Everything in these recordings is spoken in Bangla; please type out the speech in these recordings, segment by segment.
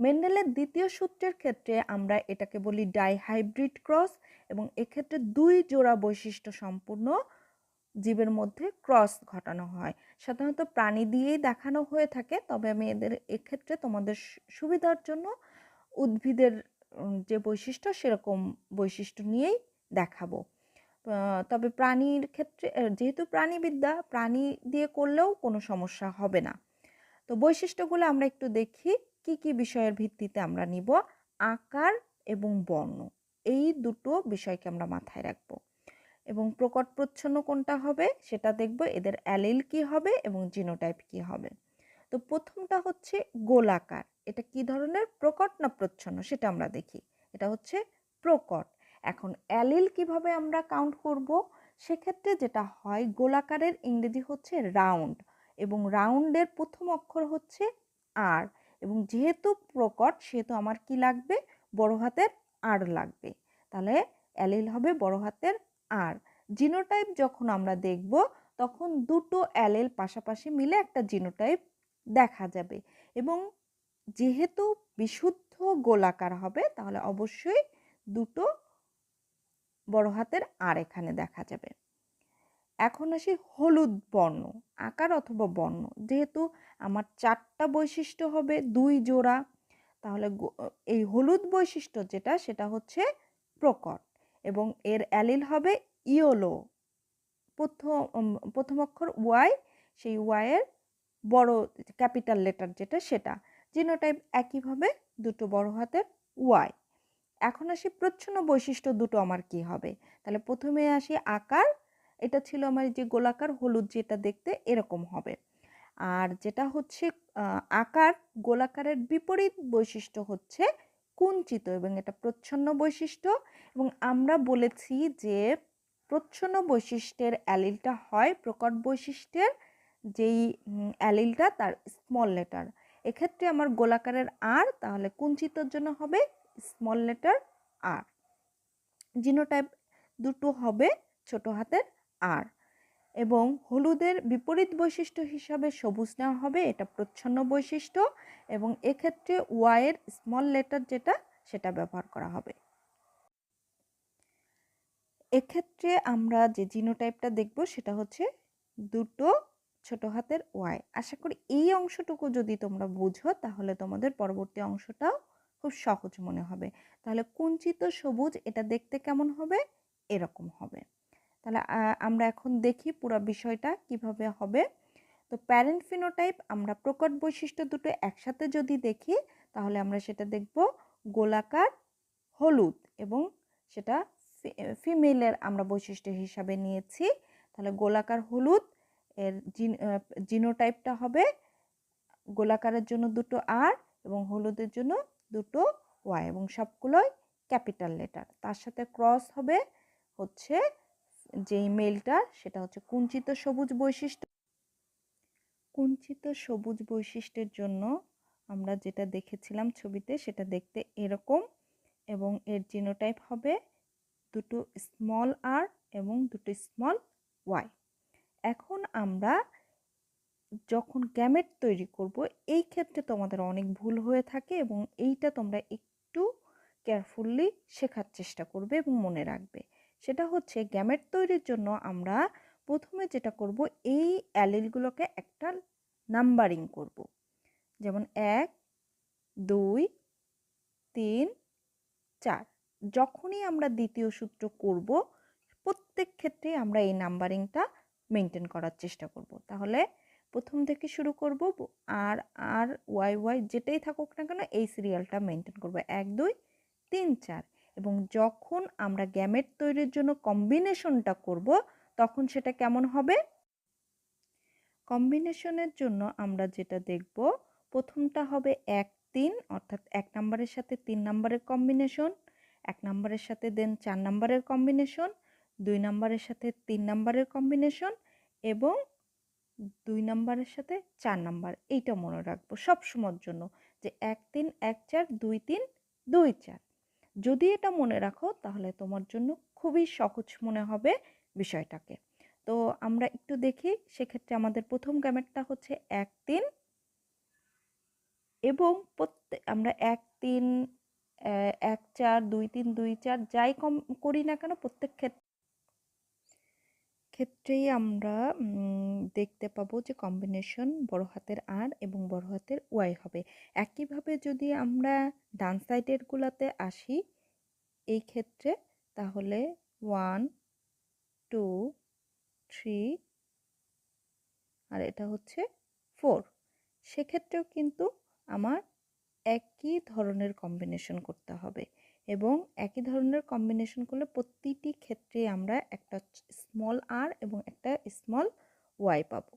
মেন্ডেলের দ্বিতীয় সূত্রের ক্ষেত্রে আমরা এটাকে বলি ডাইহাইব্রিড ক্রস এবং এক্ষেত্রে দুই জোড়া বৈশিষ্ট্য সম্পূর্ণ জীবের মধ্যে ক্রস ঘটানো হয়। সাধারণত প্রাণী দিয়েই দেখানো হয়ে থাকে, তবে আমি এদের এক্ষেত্রে তোমাদের সুবিধার জন্য উদ্ভিদের যে বৈশিষ্ট্য সেরকম বৈশিষ্ট্য নিয়েই দেখাবো। তবে প্রাণীর ক্ষেত্রে যেহেতু প্রাণীবিদ্যা, প্রাণী দিয়ে করলেও কোনো সমস্যা হবে না। তো বৈশিষ্ট্যগুলো আমরা একটু দেখি। কি কি বিষয়ের ভিত্তিতে আমরা নিব? আকার এবং বর্ণ। এই দুটো বিষয়কে আমরা মাথায় রাখব। এবং প্রকট প্রচ্ছন্ন কোনটা হবে সেটা দেখব এদের অ্যালিল কি হবে এবং জিনোটাইপ কি হবে। তো প্রথমটা হচ্ছে গোলাকার। এটা কি ধরনের? প্রকট না প্রচ্ছন্ন? সেটা আমরা দেখি। এটা হচ্ছে প্রকট। এখন অ্যালিল কীভাবে আমরা কাউন্ট করব? সেক্ষেত্রে যেটা হয়, গোলাকারের ইংরেজি হচ্ছে রাউন্ড এবং রাউন্ডের প্রথম অক্ষর হচ্ছে আর। এবং যেহেতু প্রকট, সেহেতু আমার কি লাগবে? বড় হাতের আর লাগবে। তাহলে অ্যালিল হবে বড় হাতের আর। জিনোটাইপ যখন আমরা দেখব, তখন দুটো অ্যালেল পাশাপাশি মিলে একটা জিনোটাইপ দেখা যাবে। এবং যেহেতু বিশুদ্ধ গোলাকার হবে, তাহলে অবশ্যই দুটো বড় হাতের আর এখানে দেখা যাবে। এখন আসি হলুদ বর্ণ, আকার অথবা বর্ণ। যেহেতু আমার চারটা বৈশিষ্ট্য হবে দুই জোড়া, তাহলে এই হলুদ বৈশিষ্ট্য যেটা, সেটা হচ্ছে প্রকট এবং এর অ্যালিল হবে ইয়োলো। প্রথম প্রথম অক্ষর ওয়াই, সেই ওয়াইয়ের বড় ক্যাপিটাল লেটার যেটা, সেটা। জিনোটাইপ একইভাবে দুটো বড় হাতের ওয়াই। এখন আসি প্রচ্ছন্ন বৈশিষ্ট্য দুটো আমার কি হবে? তাহলে প্রথমে আসি আকার এটা ছিল আমার যে গোলাকার হলুদ যেটা দেখতে এরকম হবে। আর যেটা হচ্ছে আকার গোলাকারের বিপরীত বৈশিষ্ট্য হচ্ছে কুঞ্চিত এবং এটা প্রচ্ছন্ন বৈশিষ্ট্য। এবং আমরা বলেছি যে প্রচ্ছন্ন বৈশিষ্ট্যের অ্যালিলটা হয় প্রকট বৈশিষ্ট্যের, যেই অ্যালিলটা তার স্মল লেটার এক্ষেত্রে আমার গোলাকারের আর তাহলে কুঞ্চিতর জন্য হবে স্মল লেটার আর জিনোটাইপ দুটো হবে ছোট হাতের আর। এবং হলুদের বিপরীত বৈশিষ্ট্য হিসাবে সবুজ নেওয়া হবে, এটা প্রচ্ছন্ন বৈশিষ্ট্য। এবং এক্ষেত্রে ওয়াইয়ের স্মল লেটার যেটা, সেটা ব্যবহার করা হবে। এক্ষেত্রে আমরা যে জিনোটাইপটা দেখব, সেটা হচ্ছে দুটো ছোট হাতের ওয়াই আশা করি এই অংশটুকু যদি তোমরা বুঝো, তাহলে তোমাদের পরবর্তী অংশটাও খুব সহজ মনে হবে। তাহলে কুঞ্চিত সবুজ, এটা দেখতে কেমন হবে? এরকম হবে। তাহলে আমরা এখন দেখি পুরো বিষয়টা কীভাবে হবে। তো প্যারেন্ট ফিনোটাইপ আমরা প্রকট বৈশিষ্ট্য দুটো একসাথে যদি দেখি, তাহলে আমরা সেটা দেখব গোলাকার, হলুদ এবং সেটা ফিমেলের আমরা বৈশিষ্ট্য হিসাবে নিয়েছি। তাহলে গোলাকার, হলুদ এর জিনোটাইপটা হবে গোলাকারের জন্য দুটো আর এবং হলুদের জন্য দুটো ওয়াই এবং সবগুলোই ক্যাপিটাল লেটার তার সাথে ক্রস হবে হচ্ছে যেই মেলটা সেটা হচ্ছে কুঞ্চিত সবুজ বৈশিষ্ট্য। কুঞ্চিত সবুজ বৈশিষ্ট্যের জন্য আমরা যেটা দেখেছিলাম ছবিতে সেটা দেখতে এরকম এবং এর জিনোটাইপ হবে দুটো স্মল আর এবং দুটো স্মল ওয়াই এখন আমরা যখন গ্যামেট তৈরি করব, এই ক্ষেত্রে তোমাদের অনেক ভুল হয়ে থাকে এবং এইটা তোমরা একটু কেয়ারফুললি শেখার চেষ্টা করবে এবং মনে রাখবে। সেটা হচ্ছে গ্যামেট তৈরির জন্য আমরা প্রথমে যেটা করব, এই অ্যালিলগুলোকে একটা নাম্বারিং করব। যেমন এক, দুই, তিন, চার। যখনই আমরা দ্বিতীয় সূত্র করব, প্রত্যেক ক্ষেত্রে আমরা এই নাম্বারিংটা মেনটেন করার চেষ্টা করব। তাহলে প্রথম থেকে শুরু করব, আর আর, ওয়াই ওয়াই যেটাই থাকুক না কেন, এই সিরিয়ালটা মেনটেন করব। এক, দুই, তিন, চার। এবং যখন আমরা গ্যামেট তৈরির জন্য কম্বিনেশনটা করব, তখন সেটা কেমন হবে? কম্বিনেশনের জন্য আমরা যেটা দেখব, প্রথমটা হবে এক তিন, অর্থাৎ এক নাম্বারের সাথে তিন নাম্বারের কম্বিনেশন এক নাম্বারের সাথে দেন চার নাম্বারের কম্বিনেশন দুই নাম্বারের সাথে তিন নাম্বারের কম্বিনেশন এবং দুই নাম্বারের সাথে চার নাম্বার। এইটা মনে রাখব সব সময়ের জন্য যে এক তিন, এক চার, দুই তিন, দুই চার। যদি এটা মনে রাখো, তাহলে তোমার জন্য খুবই সহজ মনে হবে বিষয়টাকে। তো আমরা একটু দেখি, সেক্ষেত্রে আমাদের প্রথম গ্যামেটটা হচ্ছে এক তিন এবং প্রত্যেক আমরা এক তিন এক চার, দুই তিন, দুই চার, যাই কম করি না কেন, প্রত্যেক ক্ষেত্রে ক্ষেত্রেই আমরা দেখতে পাবো যে কম্বিনেশন বড় হাতের আর এবং বড় হাতের ওয়াই হবে। একইভাবে যদি আমরা ডান সাইডের গুলাতে আসি, এই ক্ষেত্রে তাহলে ওয়ান টু থ্রি আর এটা হচ্ছে ফোর সেক্ষেত্রেও কিন্তু আমার একই ধরনের কম্বিনেশন করতে হবে। এবং একই ধরনের কম্বিনেশন করলে প্রতিটি ক্ষেত্রে আমরা একটা স্মল আর এবং একটা স্মল ওয়াই পাবো।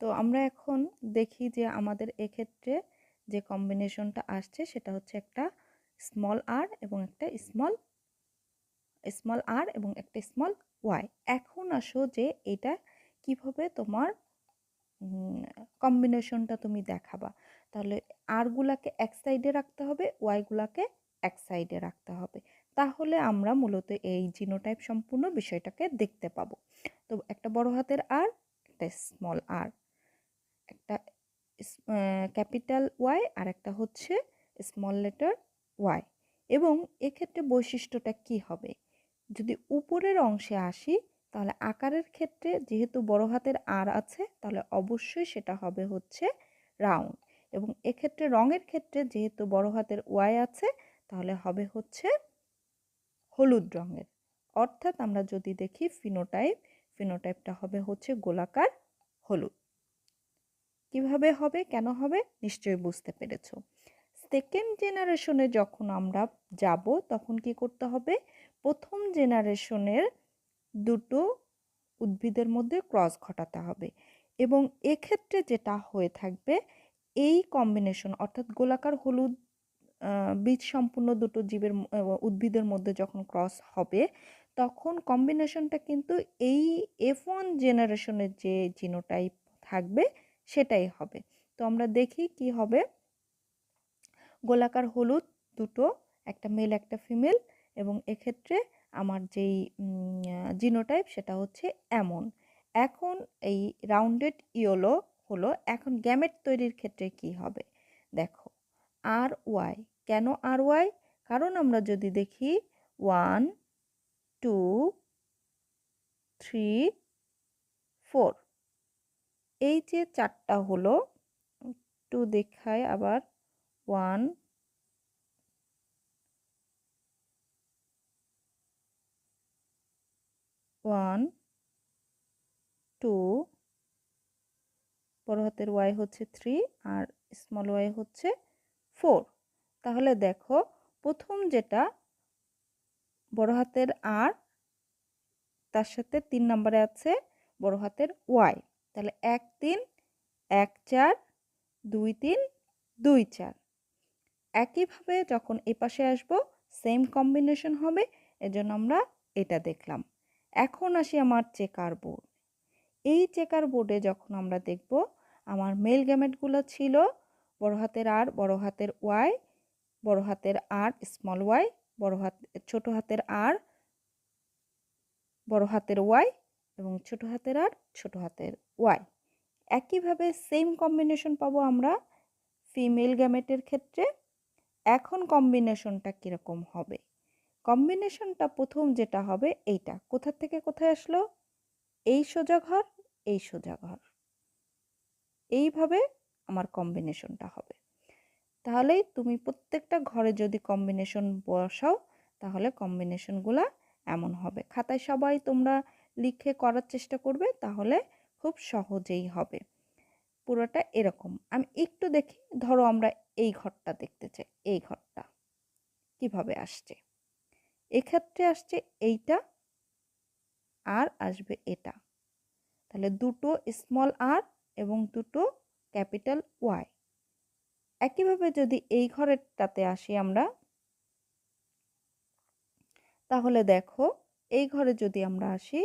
তো আমরা এখন দেখি যে আমাদের এক্ষেত্রে যে কম্বিনেশনটা আসছে সেটা হচ্ছে একটা স্মল আর এবং একটা স্মল স্মল আর এবং একটা স্মল ওয়াই এখন আসো যে এটা কীভাবে তোমার কম্বিনেশনটা তুমি দেখাবা। তাহলে আরগুলাকে এক সাইডে রাখতে হবে ওয়াইগুলাকে এক সাইডে রাখতে হবে। তাহলে আমরা মূলত এই জিনোটাইপ সম্পূর্ণ বিষয়টাকে দেখতে পাবো। তো একটা বড় হাতের আর একটা স্মল আর একটা ক্যাপিটাল ওয়াই আর একটা হচ্ছে স্মল লেটার ওয়াই এবং এক্ষেত্রে বৈশিষ্ট্যটা কি হবে? যদি উপরের অংশে আসি, তাহলে আকারের ক্ষেত্রে যেহেতু বড় হাতের আর আছে, তাহলে অবশ্যই সেটা হবে হচ্ছে রাউন্ড এবং এক্ষেত্রে রঙের ক্ষেত্রে যেহেতু বড় হাতের ওয়াই আছে, তাহলে হবে হচ্ছে হলুদ রঙের। অর্থাৎ আমরা যদি দেখি ফিনোটাইপ ফিনোটাইপটা হবে হচ্ছে গোলাকার হলুদ। কীভাবে হবে, কেন হবে, নিশ্চয়ই বুঝতে পেরেছ। সেকেন্ড জেনারেশনে যখন আমরা যাব, তখন কি করতে হবে? প্রথম জেনারেশনের দুটো উদ্ভিদের মধ্যে ক্রস ঘটাতে হবে। এবং এক্ষেত্রে যেটা হয়ে থাকবে এই কম্বিনেশন অর্থাৎ গোলাকার হলুদ বীজ সম্পূর্ণ দুটো জীবের উদ্ভিদের মধ্যে যখন ক্রস হবে, তখন কম্বিনেশনটা কিন্তু এই এফ ওয়ান জেনারেশনের যে জিনোটাইপ থাকবে, সেটাই হবে। তো আমরা দেখি কি হবে। গোলাকার হলুদ দুটো, একটা মেল একটা ফিমেল এবং এক্ষেত্রে আমার যেই জিনোটাইপ সেটা হচ্ছে এমন। এখন এই রাউন্ডেড ইয়েলো হলো, এখন গ্যামেট তৈরির ক্ষেত্রে কি হবে? দেখো, আর ওয়াই, কেন আর ওয়াই? কারণ আমরা যদি দেখি, ওয়ান, টু, থ্রি, ফোর। এই যে চারটা হলো, একটু দেখায় আবার, ওয়ান ওয়ান, টু বড় হাতের ওয়াই হচ্ছে থ্রি আর স্মল ওয়াই হচ্ছে ফোর তাহলে দেখো, প্রথম যেটা বড় হাতের আর তার সাথে তিন নম্বরে আছে বড় হাতের ওয়াই তাহলে এক তিন, এক চার, দুই তিন, দুই চার। একইভাবে যখন এ পাশে আসব সেম কম্বিনেশন হবে, এজন্য আমরা এটা দেখলাম। এখন আসি আমার চেকার বোর্ড এই চেকার বোর্ডে যখন আমরা দেখব, আমার মেল গ্যামেটগুলো ছিল, বড় হাতের আর বড় হাতের ওয়াই বড় হাতের আর স্মল ওয়াই বড় হাত, ছোট হাতের আর বড় হাতের ওয়াই এবং ছোট হাতের আর ছোট হাতের ওয়াই একইভাবে সেম কম্বিনেশন পাবো আমরা ফিমেল গ্যামেটের ক্ষেত্রে। এখন কম্বিনেশনটা কীরকম হবে? কম্বিনেশনটা প্রথম যেটা হবে এইটা। কোথা থেকে কোথায় আসলো? এই সোজা ঘর এই সোজা ঘর। এইভাবে আমার কম্বিনেশনটা হবে। তাহলেই তুমি প্রত্যেকটা ঘরে যদি কম্বিনেশন বসাও, তাহলে কম্বিনেশনগুলা এমন হবে। খাতায় সবাই তোমরা লিখে করার চেষ্টা করবে, তাহলে খুব সহজেই হবে। পুরোটা এরকম। আমি একটু দেখি, ধরো আমরা এই ঘরটা দেখতে চাই, এই ঘরটা। কীভাবে আসছে? এক্ষেত্রে আসছে এইটা আর আসবে এটা। তাহলে দুটো স্মল আর এবং দুটো ক্যাপিটাল ওয়াই একইভাবে যদি এই ঘরেরটাতে আসি আমরা, তাহলে দেখো এই ঘরে যদি আমরা আসি,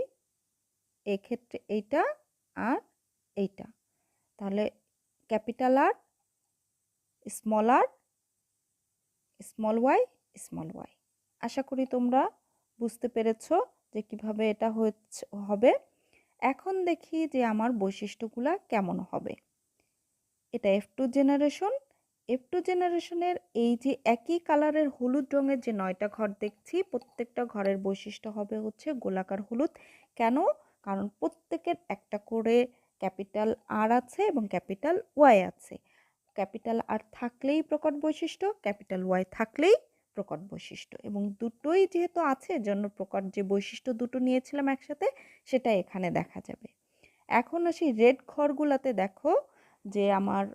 এক্ষেত্রে এইটা আর এইটা। তাহলে capital R small R small Y small Y আশা করি তোমরা বুঝতে পেরেছ যে কীভাবে এটা হচ্ছে, হবে। এখন দেখি যে আমার বৈশিষ্ট্যগুলা কেমন হবে। এটা F two generation F two জেনারেশনের এই যে একই কালারের হলুদ রঙের যে নয়টা ঘর দেখছি, প্রত্যেকটা ঘরের বৈশিষ্ট্য হবে হচ্ছে গোলাকার হলুদ। কেন? কারণ প্রত্যেকের একটা করে ক্যাপিটাল আর আছে এবং ক্যাপিটাল ওয়াই আছে। ক্যাপিটাল আর থাকলেই প্রকট বৈশিষ্ট্য, ক্যাপিটাল ওয়াই থাকলেই প্রকট বৈশিষ্ট্য এবং দুটোই যেহেতু আছে জন্য প্রকট যে বৈশিষ্ট্য দুটো নিয়েছিলাম একসাথে সেটা এখানে দেখা যাবে। এখন আসি রেড ঘরগুলাতে দেখো যে আমার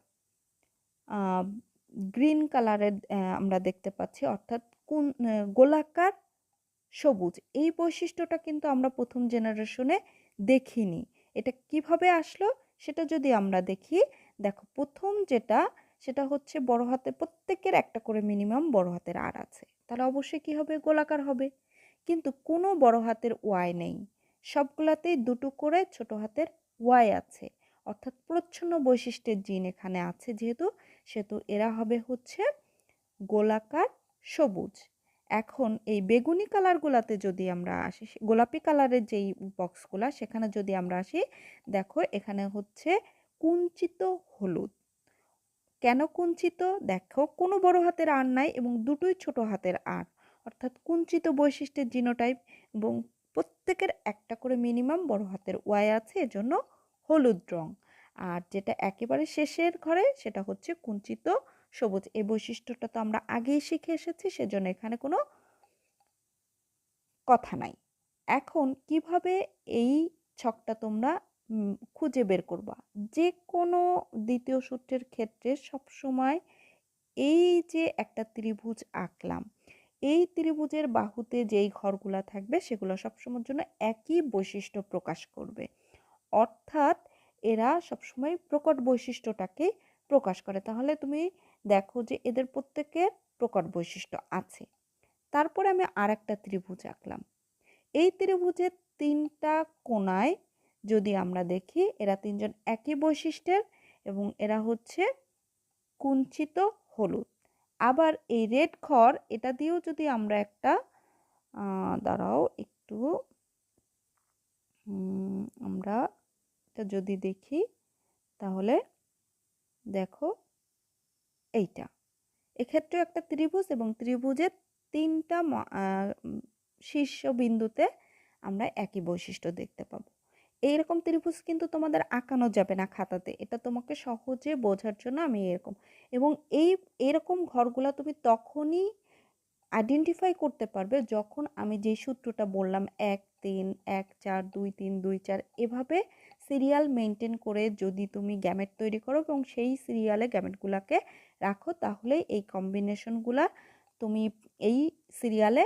গ্রিন কালারের আমরা দেখতে পাচ্ছি, অর্থাৎ কোন গোলাকার সবুজ। এই বৈশিষ্ট্যটা কিন্তু আমরা প্রথম জেনারেশনে দেখিনি। এটা কীভাবে আসলো সেটা যদি আমরা দেখি, দেখো প্রথম যেটা সেটা হচ্ছে বড় হাতের প্রত্যেকের একটা করে মিনিমাম বড় হাতের আর আছে। তাহলে অবশ্যই কি হবে? গোলাকার হবে। কিন্তু কোনো বড় হাতের ওয়াই নেই। সবগুলাতেই দুটো করে ছোট হাতের ওয়াই আছে। অর্থাৎ প্রচ্ছন্ন বৈশিষ্ট্যের জিন এখানে আছে যেহেতু, সেহেতু এরা হবে হচ্ছে গোলাকার সবুজ। এখন এই বেগুনি কালারগুলাতে যদি আমরা আসি গোলাপি কালারের যেই বক্সগুলা সেখানে যদি আমরা আসি, দেখো এখানে হচ্ছে কুঞ্চিত হলুদ। কেন কুঞ্চিত? দেখো, কোনো বড় হাতের আর নাই এবং দুটোই ছোট হাতের আর। অর্থাৎ কুঞ্চিত বৈশিষ্ট্যের জিনোটাইপ এবং প্রত্যেকের একটা করে মিনিমাম বড় হাতের ওয়াই আছে, এজন্য হলুদ রং। আর যেটা একেবারে শেষের ঘরে, সেটা হচ্ছে কুঞ্চিত সবুজ। এই বৈশিষ্ট্যটা তো আমরা আগেই শিখে এসেছি, সেজন্য এখানে কোনো কথা নাই। এখন কীভাবে এই ছকটা তোমরা খুঁজে বের করবা। যে কোনো দ্বিতীয় সূত্রের ক্ষেত্রে সবসময় এই যে একটা ত্রিভুজ আঁকলাম, এই ত্রিভুজের বাহুতে যেই ঘরগুলো থাকবে সেগুলো সবসময়ের জন্য একই বৈশিষ্ট্য প্রকাশ করবে। অর্থাৎ এরা সবসময় প্রকট বৈশিষ্ট্যটাকে প্রকাশ করে। তাহলে তুমি দেখো যে এদের প্রত্যেকের প্রকট বৈশিষ্ট্য আছে। তারপরে আমি আর একটা ত্রিভুজ আঁকলাম। এই ত্রিভুজের তিনটা কোনায় যদি আমরা দেখি, এরা তিনজন একই বৈশিষ্ট্যের এবং এরা হচ্ছে কুঞ্চিত হলুদ। আবার এই রেড খড়, এটা দিয়েও যদি আমরা একটা দাঁড়াও একটু আমরা এটা যদি দেখি, তাহলে দেখো এইটা। এক্ষেত্রেও একটা ত্রিভুজ এবং ত্রিভুজের তিনটা শীর্ষবিন্দুতে আমরা একই বৈশিষ্ট্য দেখতে পাবো। এইরকম ত্রিভুজ কিন্তু তোমাদের আঁকানো যাবে না খাতাতে। এটা তোমাকে সহজে বোঝার জন্য আমি এরকম। এবং এই, এরকম ঘরগুলো তুমি তখনই আইডেন্টিফাই করতে পারবে যখন আমি যে সূত্রটা বললাম, এক, তিন, এক, চার, দুই, তিন, দুই, চার, এভাবে সিরিয়াল মেনটেন করে যদি তুমি গ্যামেট তৈরি করো এবং সেই সিরিয়ালে গ্যামেটগুলোকে রাখো, তাহলে এই কম্বিনেশনগুলা তুমি এই সিরিয়ালে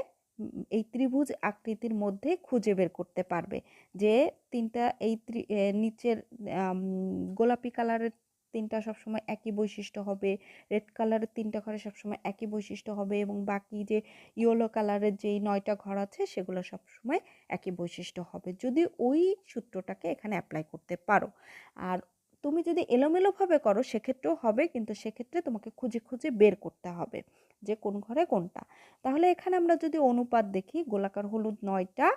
এই ত্রিভুজ আকৃতির মধ্যে খুঁজে বের করতে পারবে যে তিনটা এই নিচের গোলাপি কালারের তিনটা সবসময় একই বৈশিষ্ট্য হবে রেড কালারের তিনটা ঘরে সবসময় একই বৈশিষ্ট্য হবে এবং বাকি যে ইয়েলো কালারের যেই নয়টা ঘর আছে সেগুলো সবসময় একই বৈশিষ্ট্য হবে। যদি ওই সূত্রটাকে এখানে অ্যাপ্লাই করতে পারো। আর তুমি যদি এলোমেলোভাবে করো সেক্ষেত্রেও হবে, কিন্তু সেক্ষেত্রে তোমাকে খুঁজে খুঁজে বের করতে হবে। যে কোন ঘরে কোনটা। তাহলে এখানে আমরা যদি অনুপাত দেখি, গোলাকার হলুদ নয়টা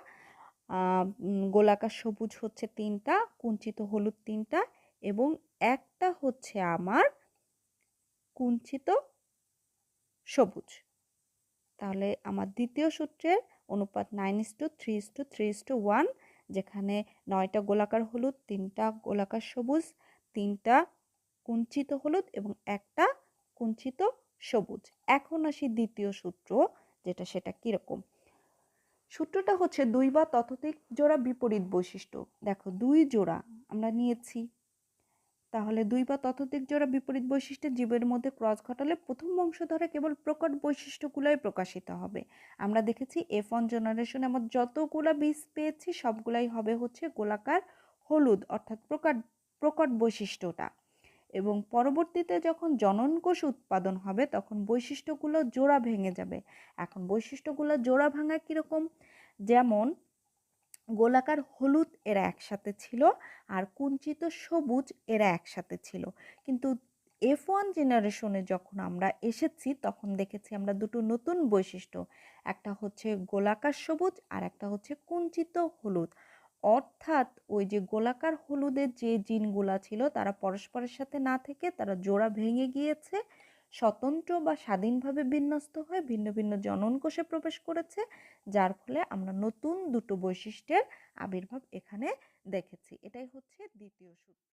গোলাকার সবুজ হচ্ছে তিনটা, কুঞ্চিত হলুদ তিনটা এবং একটা হচ্ছে আমার কুঞ্চিত সবুজ। তাহলে আমার দ্বিতীয় সূত্রের অনুপাত nine is two three is two three is two one যেখানে নয়টা গোলাকার হলুদ, তিনটা গোলাকার সবুজ, তিনটা কুঞ্চিত হলুদ এবং একটা কুঞ্চিত সবুজ। এখন আসি দ্বিতীয় সূত্র, যেটা সেটা কীরকম? সূত্রটা হচ্ছে দুই বা ততোধিক জোড়া বিপরীত বৈশিষ্ট্য। দেখো, দুই জোড়া আমরা নিয়েছি। তাহলে দুই বা ততোধিক জোড়া বিপরীত বৈশিষ্ট্যের জীবের মধ্যে ক্রস ঘটালে প্রথম বংশধরে কেবল প্রকট বৈশিষ্ট্যগুলোই প্রকাশিত হবে। আমরা দেখেছি এফ ওয়ান জেনারেশনে আমার যতগুলা বীজ পেয়েছি, সবগুলাই হবে হচ্ছে গোলাকার, হলুদ, অর্থাৎ প্রকট প্রকট বৈশিষ্ট্যটা। এবং পরবর্তীতে যখন জনন কোষ উৎপাদন হবে, তখন বৈশিষ্ট্যগুলো জোড়া ভেঙে যাবে। এখন বৈশিষ্ট্যগুলো জোড়া ভাঙা কীরকম? যেমন, গোলাকার হলুদ এরা একসাথে ছিল আর কুঞ্চিত সবুজ এরা একসাথে ছিল। কিন্তু এফ ওয়ান জেনারেশনে যখন আমরা এসেছি, তখন দেখেছি আমরা দুটো নতুন বৈশিষ্ট্য। একটা হচ্ছে গোলাকার সবুজ আর একটা হচ্ছে কুঞ্চিত হলুদ। অর্থাৎ ওই যে গোলাকার হলুদের যে জিনগুলা ছিল, তারা পরস্পরের সাথে না থেকে তারা জোড়া ভেঙে গিয়েছে, স্বতন্ত্র বা স্বাধীনভাবে বিন্যস্ত হয়ে ভিন্ন ভিন্ন জনন কোষে প্রবেশ করেছে, যার ফলে আমরা নতুন দুটো বৈশিষ্ট্যের আবির্ভাব এখানে দেখেছি। এটাই হচ্ছে দ্বিতীয় সূত্র।